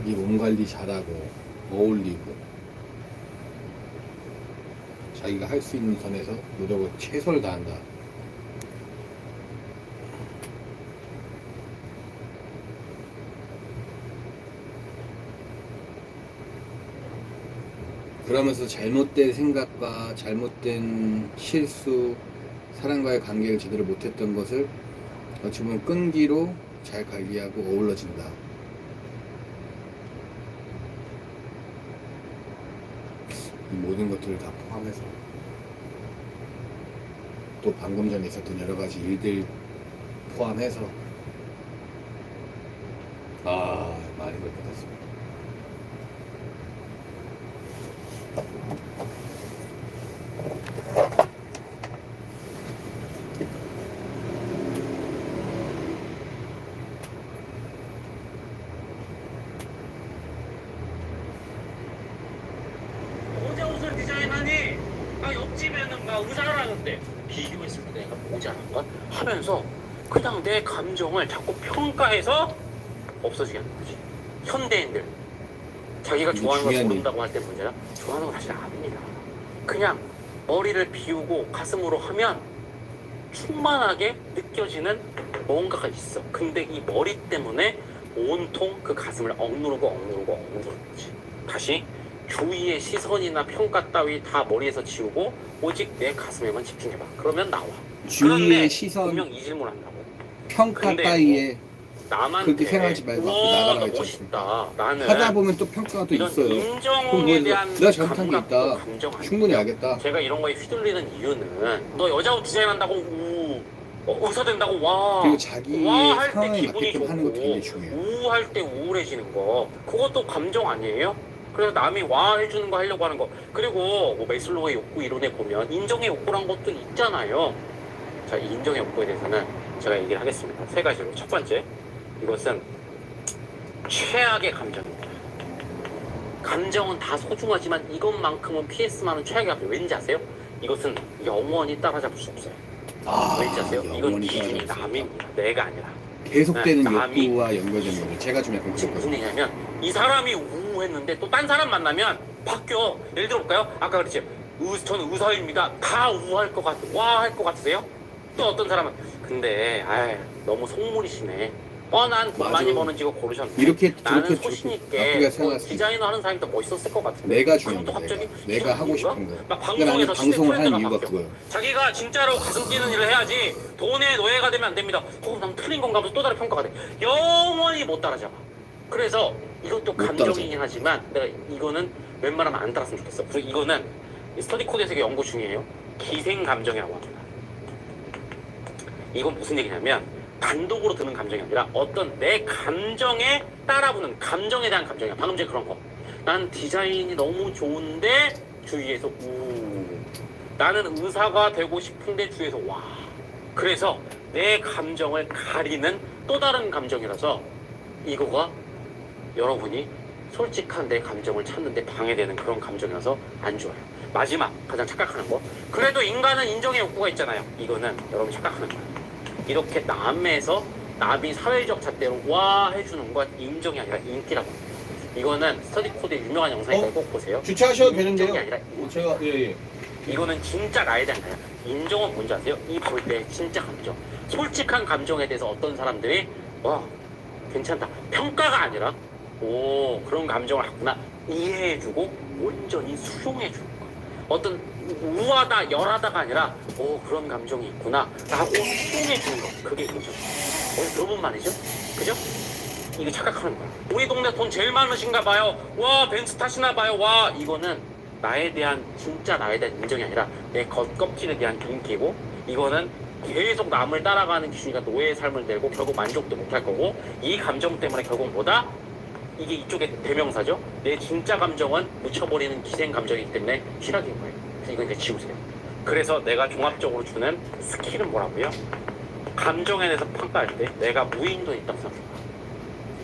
자기 몸 관리 잘하고 어울리고 자기가 할 수 있는 선에서 노력을 최선을 다한다. 그러면서 잘못된 생각과 잘못된 실수, 사람과의 관계를 제대로 못했던 것을 어찌 보면 끈기로 잘 관리하고 어우러진다. 이 모든 것들을 다 포함해서 또 방금 전에 있었던 여러 가지 일들 포함해서 아 많이 그렇게 됐습니다. 모자 옷을 디자인하니 아 옆집에는 막 의사를 하는데 비교했을 때 내가 모자란가 하면서 그냥 내 감정을 자꾸 평가해서 없어지게 하는 거지. 현대인들. 자기가 좋아하는 걸 모른다고 할 때 문제야? 좋아하는 거 사실 압니다. 그냥 머리를 비우고 가슴으로 하면 충만하게 느껴지는 뭔가가 있어. 근데 이 머리 때문에 온통 그 가슴을 억누르고 억누르고 억누르지. 다시 주위의 시선이나 평가 따위 다 머리에서 지우고 오직 내 가슴에만 집중해봐. 그러면 나와. 주위의 시선, 분명 이 질문 한다고. 평가 근데 따위에 나만 그렇게 생각하지 말고 앞으로 했지 멋있다. 나는 하다 보면 또 평가가 또 이런 있어요. 그럼 인정에 뭐 대한 내가 잘못한 게 감각도 있다. 감정 아니야. 충분히 알겠다. 제가 이런 거에 휘둘리는 이유는 너 여자 옷 디자인한다고 우 어, 의사 된다고 와 그리고 자기의 와 할 때 상황에 기분이 맞게끔 좋고 하는 것도 굉장히 중요해요. 우할 때 우울해지는 거 그것도 감정 아니에요? 그래서 남이 와 해주는 거 하려고 하는 거. 그리고 뭐 메슬로우의 욕구 이론에 보면 인정의 욕구란 것도 있잖아요. 자 이 인정의 욕구에 대해서는 제가 얘기를 하겠습니다. 세 가지로. 첫 번째 이것은 최악의 감정입니다. 감정은 다 소중하지만 이것만큼은 PS 많은 최악의 감정. 왠지 아세요? 이것은 영원히 따라잡을 수 없어요. 아, 왠지 아세요? 이건 기준이 남입니다. 내가 아니라. 계속되는 네, 남이- 욕구와 연결되는 거죠. 제가 좀 약간 지금 무슨 그렇거든요. 얘기냐면 이 사람이 우했는데 또 딴 사람 만나면 바뀌어. 예를 들어 볼까요? 아까 그랬지. 의, 저는 의사입니다. 다 우할 것 같, 와할 것 같으세요? 또 어떤 사람은 근데 아이, 너무 속물이시네. 뻔한 돈 맞아. 많이 버는 직업 고르셨는데 이렇게 나는 그렇게 소신 나쁘게 있게 뭐. 디자이너 하는 사람이 더 멋있었을 것 같은데 내가 그럼 중요한 또거 갑자기 내가. 하고 이유가? 싶은 거. 막 그러니까 나는 방송에서 시대 방송을 하는 트렌드가 이유가 바뀌어. 그거예요. 자기가 진짜로 가슴 뛰는 일을 해야지 돈의 노예가 되면 안 됩니다. 어, 난 틀린 건가 하면서 또 다른 평가가 돼. 영원히 못 따라잡아. 그래서 이것도 못 감정이긴 하지만 내가 이거는 웬만하면 안 따랐으면 좋겠어. 그리고 이거는 이 스터디 코드에서 연구 중이에요. 기생 감정이라고 합니다. 이건 무슨 얘기냐면 단독으로 드는 감정이 아니라 어떤 내 감정에 따라붙는 감정에 대한 감정이야. 방금 전에 그런 거. 난 디자인이 너무 좋은데 주위에서 우. 나는 의사가 되고 싶은데 주위에서 와. 그래서 내 감정을 가리는 또 다른 감정이라서 이거가 여러분이 솔직한 내 감정을 찾는데 방해되는 그런 감정이라서 안 좋아요. 마지막 가장 착각하는 거. 그래도 인간은 인정의 욕구가 있잖아요. 이거는 여러분 착각하는 거예요. 이렇게 남에서 남이 사회적 잣대로 와 해주는 건 인정이 아니라 인기라고 합니다. 이거는 스터디 코드의 유명한 영상이니까 어? 꼭 보세요. 주차하셔도 되는데요. 아니라 어, 제가 예예. 이거는 진짜 나에 대한 거야. 인정은 뭔지 아세요? 이 볼 때 진짜 감정. 솔직한 감정에 대해서 어떤 사람들이 와 괜찮다. 평가가 아니라 오 그런 감정을 갖구나 이해해주고 온전히 수용해주는 거야. 어떤 우하다 열하다가 아니라 오 그런 감정이 있구나 라고 수용해주는 거. 그게 인정. 어, 여러분 말이죠? 그죠? 이게 착각하는 거야. 우리 동네 돈 제일 많으신가 봐요. 와 벤츠 타시나 봐요. 와 이거는 나에 대한 진짜 나에 대한 인정이 아니라 내 겉껍질에 대한 인기고 이거는 계속 남을 따라가는 기준이가 노예의 삶을 내고 결국 만족도 못할 거고 이 감정 때문에 결국 뭐다? 이게 이쪽의 대명사죠. 내 진짜 감정은 묻혀버리는 기생 감정이기 때문에 실학인 거예요. 이거 이제 지우세요. 그래서 내가 종합적으로 주는 스킬은 뭐라고요? 감정에 대해서 평가할 때 내가 무인도에 있다고 생각해봐.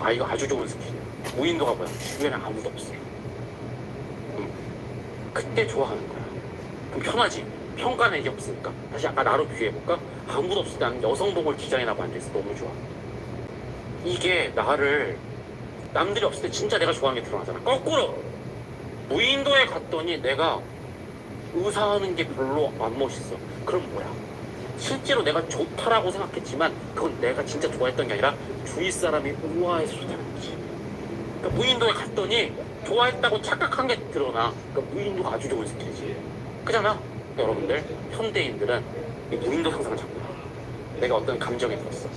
아 이거 아주 좋은 스킬이야. 무인도가 뭐야? 주변에 아무도 없어. 응. 그때 좋아하는 거야. 그럼 편하지. 평가는 이게 없으니까. 다시 아까 나로 비교해볼까? 아무도 없을 때 나는 여성복을 디자인하고 앉아있어. 너무 좋아. 이게 나를 남들이 없을 때 진짜 내가 좋아하는 게 드러나잖아. 거꾸로 무인도에 갔더니 내가 의사하는 게 별로 안 멋있어. 그럼 뭐야? 실제로 내가 좋다라고 생각했지만 그건 내가 진짜 좋아했던 게 아니라 주위 사람이 우아해서 거지. 그러니까 무인도에 갔더니 좋아했다고 착각한 게 드러나. 그러니까 무인도가 아주 좋은 스킬이지. 그잖아. 여러분들 현대인들은 이 무인도 상상을 자꾸 해. 내가 어떤 감정에 들었어.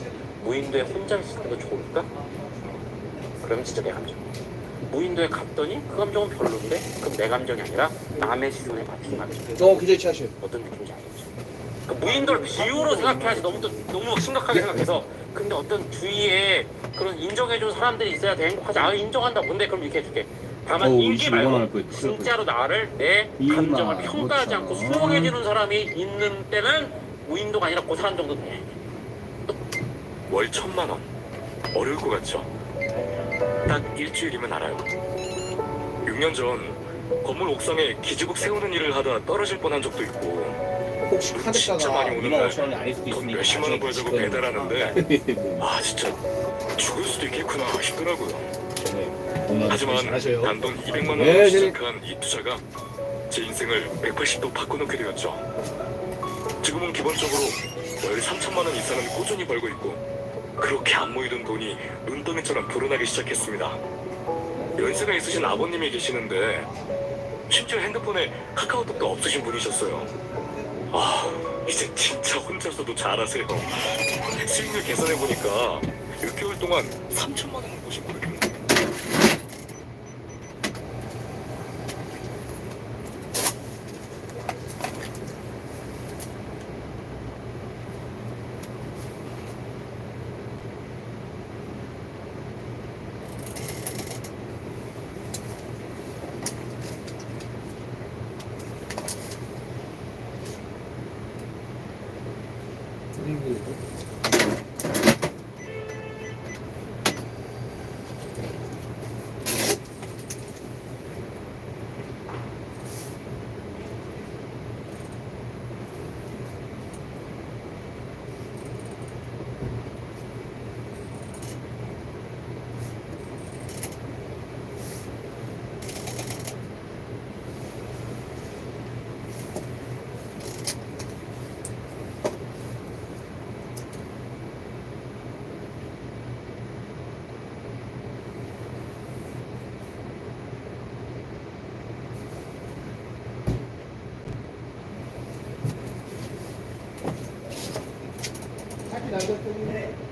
무인도에 혼자 있을 때도 좋을까? 그럼 진짜 내 감정. 무인도에 갔더니 그 감정은 별론데 그럼 내 감정이 아니라 남의 시선에 맞춘 감정. 어 기자 차시. 어떤 느낌인지 알겠죠? 그 무인도를 비유로 생각해야지 너무 또 너무 심각하게 생각해서 근데 어떤 주위에 그런 인정해준 사람들이 있어야 돼 행복하지 아 인정한다 뭔데 그럼 이렇게 해줄게 다만 어우, 인기 25만 원할 말고 날 진짜로 나를 내 이마, 감정을 평가하지 않고 그렇죠. 수용해주는 사람이 있는 때는 무인도가 아니라 그 사람 정도 돼 월 천만 원. 어려울 것 같죠? 딱 일주일이면 알아요. 6년 전 건물 옥상에 기지국 세우는 일을 하다 떨어질 뻔한 적도 있고 혹시 진짜 많이 오는 2만 날 5천 원이 아닐 수도 돈 있으니까. 몇십만 원 벌자고 배달하는데 아 진짜 죽을 수도 있겠구나 싶더라고요. 오늘 하지만 잘하셔요. 단돈 200만 원으로 네, 네. 시작한 이 투자가 제 인생을 180도 바꿔놓게 되었죠. 지금은 기본적으로 월 3천만 원 이상은 꾸준히 벌고 있고 그렇게 안 모이던 돈이 눈덩이처럼 불어나기 시작했습니다. 연세가 있으신 아버님이 계시는데 심지어 핸드폰에 카카오톡도 없으신 분이셨어요. 아 이제 진짜 혼자서도 잘하세요. 수익률 계산해 보니까 6개월 동안 3천만 원을 보신 거예 ていう。este libro.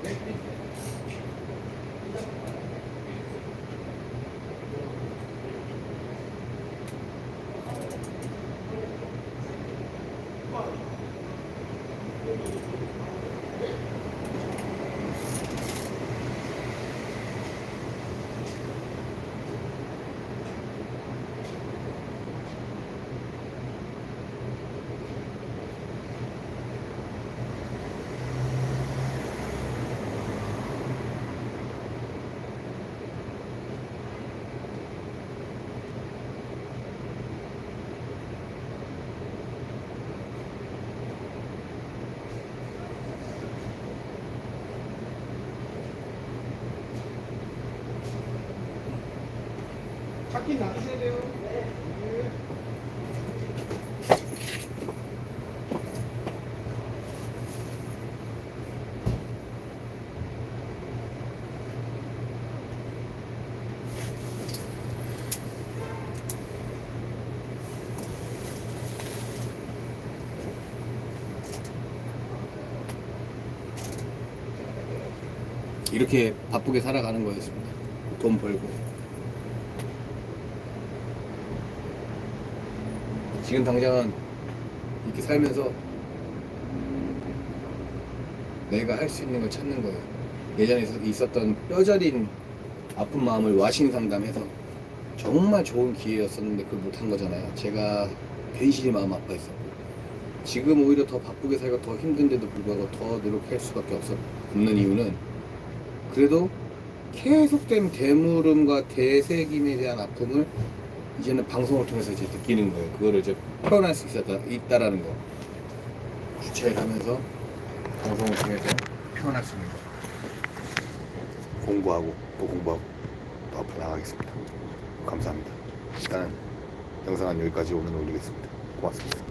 이렇게 바쁘게 살아가는 거였습니다. 돈 벌고. 지금 당장은 이렇게 살면서 내가 할 수 있는 걸 찾는 거예요. 예전에 있- 있었던 뼈저린 아픈 마음을 와신 상담해서 정말 좋은 기회였었는데 그걸 못한 거잖아요. 제가 괜시리 마음 아파했었고 지금 오히려 더 바쁘게 살고 더 힘든데도 불구하고 더 노력할 수밖에 없었, 없는 이유는 그래도 계속된 대물음과 대세김에 대한 아픔을 이제는 방송을 통해서 이제 느끼는 거예요. 그거를 이제 표현할 수 있었다, 있다라는 거. 주체하면서 방송을 통해서 표현할 수 있는 거. 공부하고 또 공부하고 또더 앞으로 나가겠습니다. 감사합니다. 일단은 영상은 여기까지 오늘 올리겠습니다. 고맙습니다.